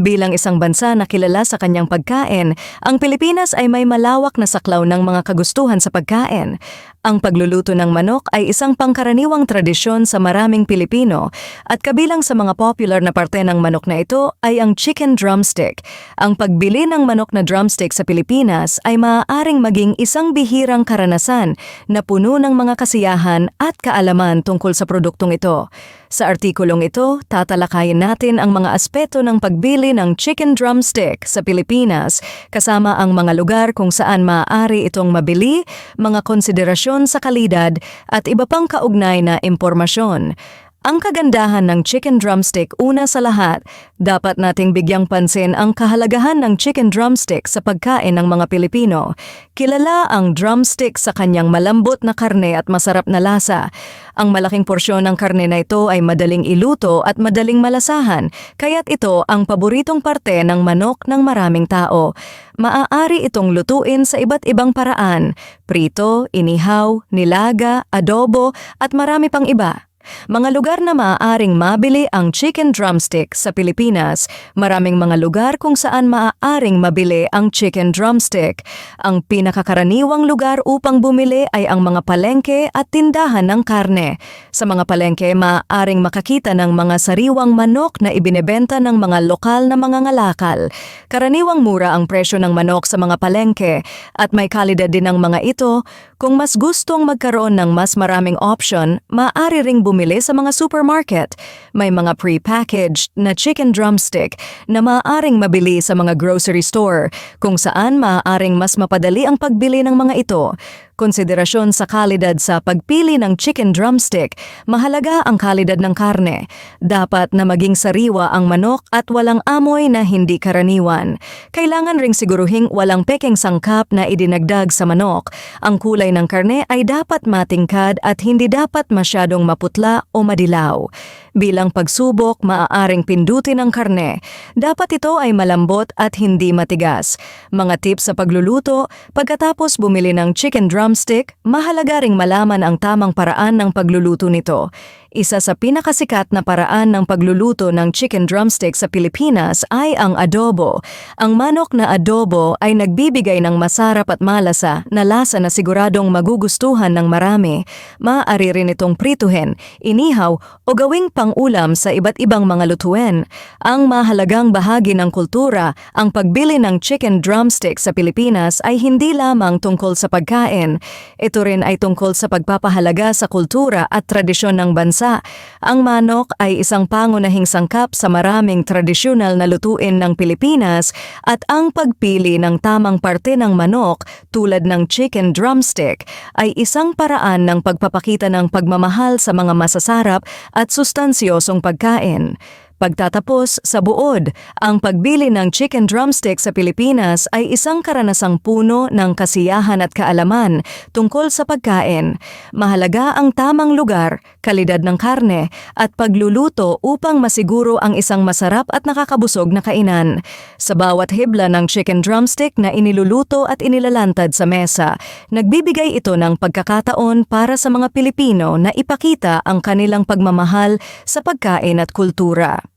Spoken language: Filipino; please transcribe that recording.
Bilang isang bansa na kilala sa kanyang pagkain, ang Pilipinas ay may malawak na saklaw ng mga kagustuhan sa pagkain. Ang pagluluto ng manok ay isang pangkaraniwang tradisyon sa maraming Pilipino at kabilang sa mga popular na parte ng manok na ito ay ang chicken drumstick. Ang pagbili ng manok na drumstick sa Pilipinas ay maaaring maging isang bihirang karanasan na puno ng mga kasiyahan at kaalaman tungkol sa produktong ito. Sa artikulong ito, tatalakayin natin ang mga aspeto ng pagbili ng chicken drumstick sa Pilipinas kasama ang mga lugar kung saan maaari itong mabili, mga konsiderasyon sa kalidad at iba pang kaugnay na impormasyon. Ang kagandahan ng chicken drumstick una sa lahat, dapat nating bigyang pansin ang kahalagahan ng chicken drumstick sa pagkain ng mga Pilipino. Kilala ang drumstick sa kanyang malambot na karne at masarap na lasa. Ang malaking porsyon ng karne na ito ay madaling iluto at madaling malasahan, kaya't ito ang paboritong parte ng manok ng maraming tao. Maaari itong lutuin sa iba't ibang paraan, prito, inihaw, nilaga, adobo at marami pang iba. Mga lugar na maaaring mabili ang chicken drumstick sa Pilipinas, maraming mga lugar kung saan maaaring mabili ang chicken drumstick. Ang pinakakaraniwang lugar upang bumili ay ang mga palengke at tindahan ng karne. Sa mga palengke, maaaring makakita ng mga sariwang manok na ibinebenta ng mga lokal na mga ngalakal. Karaniwang mura ang presyo ng manok sa mga palengke at may kalidad din ang mga ito. Kung mas gustong magkaroon ng mas maraming option, maaari ring bumili sa mga supermarket. May mga pre-packaged na chicken drumstick na maaaring mabili sa mga grocery store kung saan maaaring mas mapadali ang pagbili ng mga ito. Konsiderasyon sa kalidad sa pagpili ng chicken drumstick, mahalaga ang kalidad ng karne. Dapat na maging sariwa ang manok at walang amoy na hindi karaniwan. Kailangan ring siguruhing walang pekeng sangkap na idinagdag sa manok. Ang kulay ng karne ay dapat matingkad at hindi dapat masyadong maputla o madilaw. Bilang pagsubok, maaaring pindutin ang karne. Dapat ito ay malambot at hindi matigas. Mga tips sa pagluluto, pagkatapos bumili ng chicken drumstick, mahalaga ring malaman ang tamang paraan ng pagluluto nito. Isa sa pinakasikat na paraan ng pagluluto ng chicken drumstick sa Pilipinas ay ang adobo. Ang manok na adobo ay nagbibigay ng masarap at malasa na lasa na siguradong magugustuhan ng marami. Maaari rin itong prituhin, inihaw o gawing pang-ulam sa iba't ibang mga lutuin. Ang mahalagang bahagi ng kultura, ang pagbili ng chicken drumstick sa Pilipinas ay hindi lamang tungkol sa pagkain. Ito rin ay tungkol sa pagpapahalaga sa kultura at tradisyon ng bansa. Ang manok ay isang pangunahing sangkap sa maraming tradisyonal na lutuin ng Pilipinas at ang pagpili ng tamang parte ng manok tulad ng chicken drumstick ay isang paraan ng pagpapakita ng pagmamahal sa mga masasarap at sustansyosong pagkain. Pagtatapos sa buod, ang pagbili ng chicken drumstick sa Pilipinas ay isang karanasang puno ng kasiyahan at kaalaman tungkol sa pagkain. Mahalaga ang tamang lugar, kalidad ng karne, at pagluluto upang masiguro ang isang masarap at nakakabusog na kainan. Sa bawat hibla ng chicken drumstick na iniluluto at inilalantad sa mesa, nagbibigay ito ng pagkakataon para sa mga Pilipino na ipakita ang kanilang pagmamahal sa pagkain at kultura.